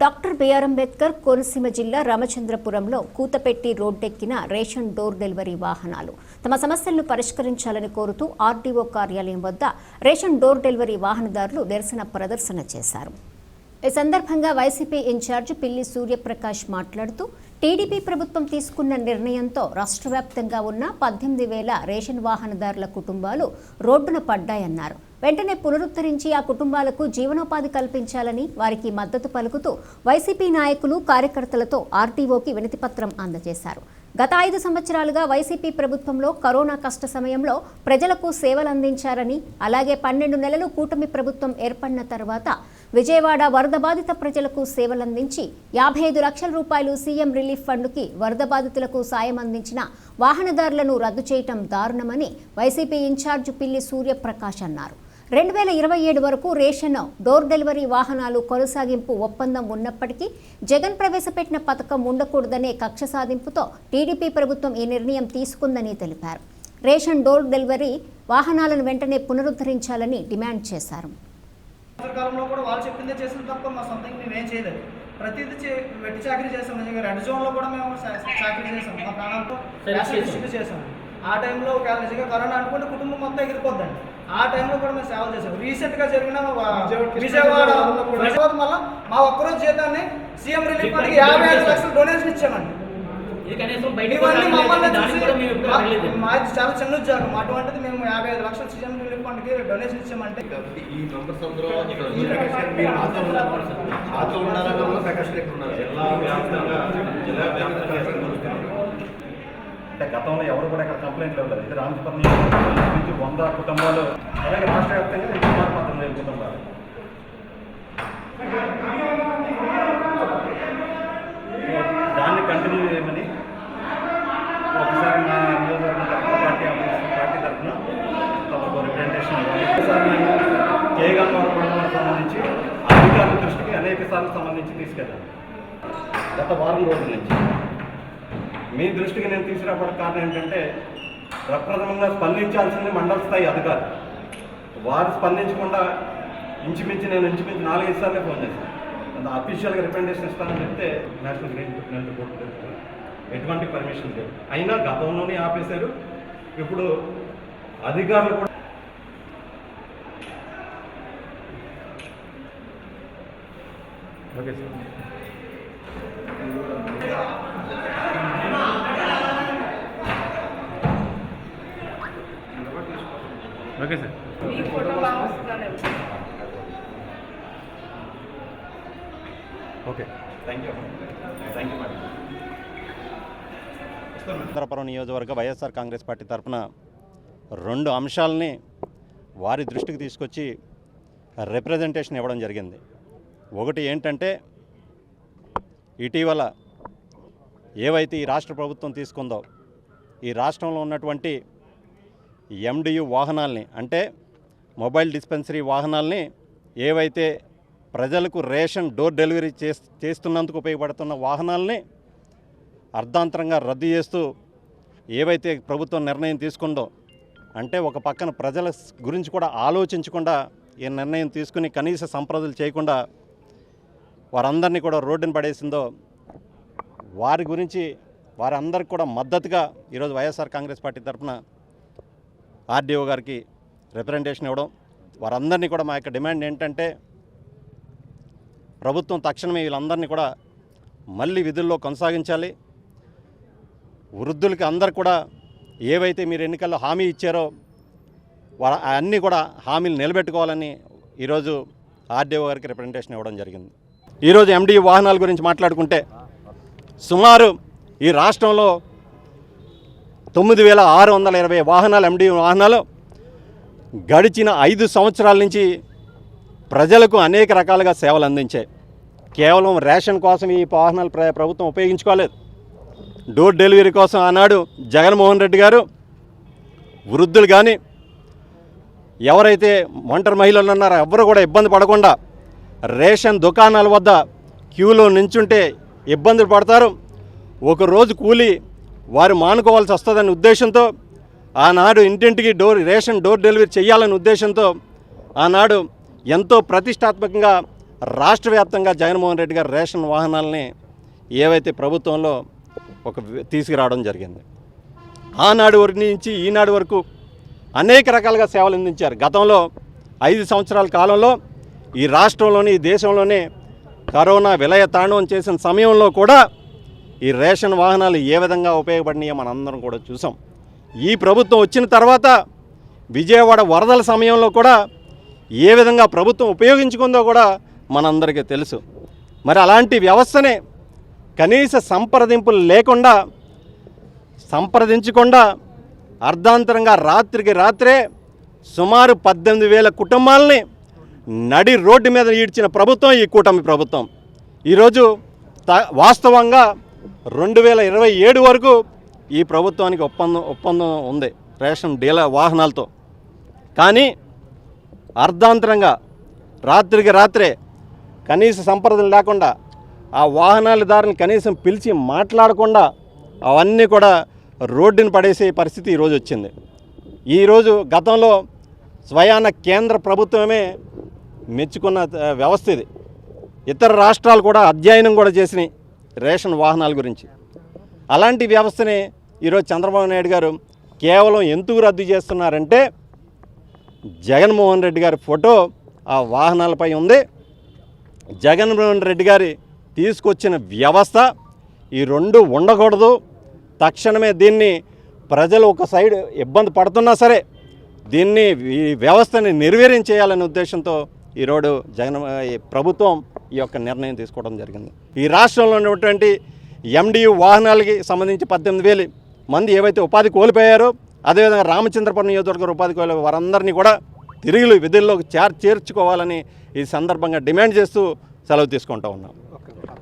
Doctor BR Ambedkar Konaseema జిల్లా రామచంద్రపురంలో కూతపెట్టి రోడ్డెక్కిన రేషన్ డోర్ డెలివరీ వాహనాలు తమ సమస్యలను పరిష్కరించాలని కోరుతూ ఆర్డీఓ కార్యాలయం వద్ద రేషన్ డోర్ డెలివరీ వాహనదారులు నిరసన ప్రదర్శన చేశారు. ఈ సందర్భంగా వైసీపీ ఇన్ఛార్జ్ పిల్లి సూర్యప్రకాష్ మాట్లాడుతూ టీడీపీ ప్రభుత్వం తీసుకున్న నిర్ణయంతో రాష్ట్ర వ్యాప్తంగా ఉన్న పద్దెనిమిది వేల రేషన్ వాహనదారుల కుటుంబాలు రోడ్డున పడ్డాయన్నారు. వెంటనే పునరుద్ధరించి ఆ కుటుంబాలకు జీవనోపాధి కల్పించాలని వారికి మద్దతు పలుకుతూ వైసీపీ నాయకులు కార్యకర్తలతో ఆర్టీఓకి వినతిపత్రం అందజేశారు. గత ఐదు సంవత్సరాలుగా వైసీపీ ప్రభుత్వంలో కరోనా కష్ట సమయంలో ప్రజలకు సేవలందించారని అలాగే పన్నెండు నెలలు కూటమి ప్రభుత్వం ఏర్పడిన తర్వాత విజయవాడ వరద బాధిత ప్రజలకు సేవలందించి యాభై ఐదు లక్షల రూపాయలు సీఎం రిలీఫ్ ఫండ్కి వరద బాధితులకు సాయం అందించిన వాహనదారులను రద్దు చేయటం దారుణమని వైసీపీ ఇన్ఛార్జ్ పిల్లి సూర్యప్రకాష్ అన్నారు. రెండు వేల ఇరవై ఏడు వరకు రేషన్ డోర్ డెలివరీ వాహనాలు కొనసాగింపు ఒప్పందం ఉన్నప్పటికీ జగన్ ప్రవేశపెట్టిన పథకం ఉండకూడదనే కక్ష సాధింపుతో టీడీపీ ప్రభుత్వం ఈ నిర్ణయం తీసుకుందని తెలిపారు. రేషన్ డోర్ డెలివరీ వాహనాలను వెంటనే పునరుద్ధరించాలని డిమాండ్ చేశారు. సంవత్సర కాలంలో కూడా వాళ్ళు చెప్పిందే చేసిన తప్ప మా సొంతంగా మేము ఏం చేయలేదు. ప్రతిదీ చే వెట్టి చాకరీ చేసాం నిజంగా రెడ్ జోన్లో కూడా మేము చాకరీ చేసాం మా ప్రాణాలతో చేసాం ఆ టైంలో ఒకవేళ నిజంగా కరోనా అనుకుంటే కుటుంబం మొత్తం ఎగిరిపోద్దండి. ఆ టైంలో కూడా మేము సేవలు చేసాం రీసెంట్గా జరిగిన విజయవాడ విజయవాడ మళ్ళీ మా ఒక్కరోజు జీతాన్ని సీఎం రిలీఫ్ ఫండ్కి యాభై ఐదు లక్షలు డొనేషన్ ఇచ్చామండి. మాది చాలా చిన్న ఉద్యోగం. అటువంటిది మేము యాభై ఐదు లక్షలు సీఎం రిలీఫ్ ఫండ్కి డొనేషన్ ఇచ్చామంటే ఈ మెంబర్స్ అందరూ మీరు మాతో ఉండాలి మాతో ఉండాలన్న వల్ల ప్రకాష్ రెడ్డి ఉన్నారు. జిల్లా వ్యాప్తంగా జిల్లా వ్యాప్తంగా అంటే గతంలో ఎవరు కూడా ఇక్కడ కంప్లైంట్ ఇవ్వలేదు ఇది రామచపురం నుంచి వంద కుటుంబాలు అలాగే రాష్ట్ర వ్యాప్తంగా ఇది సుమారు పంతొమ్మిది కుటుంబాలు. దాన్ని కంటిన్యూ చేయమని ఒకసారి మా నియోజకవర్గం పార్టీ పార్టీ తరఫున తమకు రిప్రజెంటేషన్ ఇవ్వాలి. ఒకసారి మేము కేగంగవరం మండలానికి సంబంధించి అధికారుల దృష్టికి అనేక సార్లు సంబంధించి తీసుకెళ్ళాను గత వారం రోజుల నుంచి. మీ దృష్టికి నేను తీసుకురావడం కారణం ఏంటంటే ప్రప్రథమంగా స్పందించాల్సింది మండల స్థాయి అధికారులు వారు స్పందించకుండా ఇంచుమించి నేను ఇంచుమించి నాలుగైదు సార్లే ఫోన్ చేశాను. అంత అఫీషియల్గా రికమెండేషన్ ఇస్తానని చెప్తే నేషనల్ గ్రీన్ ట్రిబ్యునల్ రిపోర్ట్ ఎటువంటి పర్మిషన్ లేదు. అయినా గతంలోనే ఆపేశారు. ఇప్పుడు అధికారులు కూడా okay sir. Okay sir. Okay. Thank you thank you madam Uttarapuram నియోజకవర్గ వైఎస్ఆర్ కాంగ్రెస్ పార్టీ తరఫున రెండు అంశాలని వారి దృష్టికి తీసుకొచ్చి రిప్రజెంటేషన్ ఇవ్వడం జరిగింది. ఒకటి ఏంటంటే ఇటీవల ఏవైతే ఈ రాష్ట్ర ప్రభుత్వం తీసుకుందో ఈ రాష్ట్రంలో ఉన్నటువంటి ఎండియు వాహనాల్ని అంటే మొబైల్ డిస్పెన్సరీ వాహనాల్ని ఏవైతే ప్రజలకు రేషన్ డోర్ డెలివరీ చేస్ చేస్తున్నందుకు ఉపయోగపడుతున్న వాహనాల్ని అర్ధాంతరంగా రద్దు చేస్తూ ఏవైతే ప్రభుత్వం నిర్ణయం తీసుకుందో అంటే ఒక పక్కన ప్రజల గురించి కూడా ఆలోచించకుండా ఈ నిర్ణయం తీసుకుని కనీస సంప్రదలు చేయకుండా వారందరినీ కూడా రోడ్డుని పడేసిందో వారి గురించి వారందరికి కూడా మద్దతుగా ఈరోజు వైఎస్ఆర్ కాంగ్రెస్ పార్టీ తరఫున ఆర్డీఓ గారికి రిప్రజెంటేషన్ ఇవ్వడం వారందరినీ కూడా మా యొక్క డిమాండ్ ఏంటంటే ప్రభుత్వం తక్షణమే వీళ్ళందరినీ కూడా మళ్ళీ విధుల్లో కొనసాగించాలి. వృద్ధులకి అందరు కూడా ఏవైతే మీరు ఎన్నికల్లో హామీ ఇచ్చారో వా అన్నీ కూడా హామీలు నిలబెట్టుకోవాలని ఈరోజు ఆర్డీఓ గారికి రిప్రజెంటేషన్ ఇవ్వడం జరిగింది. ఈరోజు ఎండి వాహనాల గురించి మాట్లాడుకుంటే సుమారు ఈ రాష్ట్రంలో తొమ్మిది వేల ఆరు వందల ఇరవై వాహనాలు ఎండి వాహనాలు గడిచిన ఐదు సంవత్సరాల నుంచి ప్రజలకు అనేక రకాలుగా సేవలు అందించాయి. కేవలం రేషన్ కోసం ఈ వాహనాలు ప్ర ప్రభుత్వం ఉపయోగించుకోలేదు. డోర్ డెలివరీ కోసం ఆనాడు జగన్మోహన్ రెడ్డి గారు వృద్ధులు కానీ ఎవరైతే ఒంటరి మహిళలు ఉన్నారో ఎవరు కూడా ఇబ్బంది పడకుండా రేషన్ దుకాణాల వద్ద క్యూలో నించుంటే ఇబ్బందులు పడతారు. ఒక రోజు కూలి వారు మానుకోవాల్సి వస్తుందనే ఉద్దేశంతో ఆనాడు ఇంటింటికి డోర్ రేషన్ డోర్ డెలివరీ చేయాలనే ఉద్దేశంతో ఆనాడు ఎంతో ప్రతిష్టాత్మకంగా రాష్ట్ర వ్యాప్తంగా జగన్మోహన్ రెడ్డి గారు రేషన్ వాహనాలని ఏవైతే ప్రభుత్వంలో ఒక తీసుకురావడం జరిగింది. ఆనాడు వరకు నుంచి ఈనాడు వరకు అనేక రకాలుగా సేవలు అందించారు. గతంలో ఐదు సంవత్సరాల కాలంలో ఈ రాష్ట్రంలోని ఈ దేశంలోనే కరోనా విలయ తాండవం చేసిన సమయంలో కూడా ఈ రేషన్ వాహనాలు ఏ విధంగా ఉపయోగపడినాయో మనందరం కూడా చూసాం. ఈ ప్రభుత్వం వచ్చిన తర్వాత విజయవాడ వరదల సమయంలో కూడా ఏ విధంగా ప్రభుత్వం ఉపయోగించుకుందో కూడా మనందరికీ తెలుసు. మరి అలాంటి వ్యవస్థనే కనీస సంప్రదింపులు లేకుండా సంప్రదించకుండా అర్ధాంతరంగా రాత్రికి రాత్రే సుమారు పద్దెనిమిది వేల కుటుంబాలని నడి రోడ్డు మీద ఈడ్చిన ప్రభుత్వం ఈ కూటమి ప్రభుత్వం. ఈరోజు త వాస్తవంగా రెండు వేల ఇరవై ఏడు వరకు ఈ ప్రభుత్వానికి ఒప్పందం ఒప్పందం ఉంది రేషన్ డీలర్ వాహనాలతో. కానీ అర్ధాంతరంగా రాత్రికి రాత్రే కనీస సంప్రదన లేకుండా ఆ వాహనాల దారిని కనీసం పిలిచి మాట్లాడకుండా అవన్నీ కూడా రోడ్డుని పడేసే పరిస్థితి ఈరోజు వచ్చింది. ఈరోజు గతంలో స్వయాన కేంద్ర ప్రభుత్వమే మెచ్చుకున్న వ్యవస్థ ఇది. ఇతర రాష్ట్రాలు కూడా అధ్యయనం కూడా చేసినాయి. రేషన్ వాహనాల గురించి. అలాంటి వ్యవస్థని ఈరోజు చంద్రబాబు నాయుడు గారు కేవలం ఎందుకు రద్దు చేస్తున్నారంటే జగన్మోహన్ రెడ్డి గారి ఫోటో ఆ వాహనాలపై ఉంది. జగన్మోహన్ రెడ్డి గారి తీసుకొచ్చిన వ్యవస్థ ఈ రెండు ఉండకూడదు. తక్షణమే దీన్ని ప్రజలు ఒక సైడ్ ఇబ్బంది పడుతున్నా సరే దీన్ని ఈ వ్యవస్థని నిర్వీర్యం చేయాలనే ఉద్దేశంతో ఈరోజు జగన్ ప్రభుత్వం ఈ యొక్క నిర్ణయం తీసుకోవడం జరిగింది. ఈ రాష్ట్రంలో ఉన్నటువంటి ఎండియు వాహనాలకి సంబంధించి పద్దెనిమిది వేలు మంది ఏవైతే ఉపాధి కోల్పోయారో అదేవిధంగా రామచంద్రపురం నియోజకవర్గ ఉపాధి కోల్పోయే వారందరినీ కూడా తిరిగి విధుల్లోకి చేర్చుకోవాలని ఈ సందర్భంగా డిమాండ్ చేస్తూ సెలవు తీసుకుంటూ ఉన్నాం.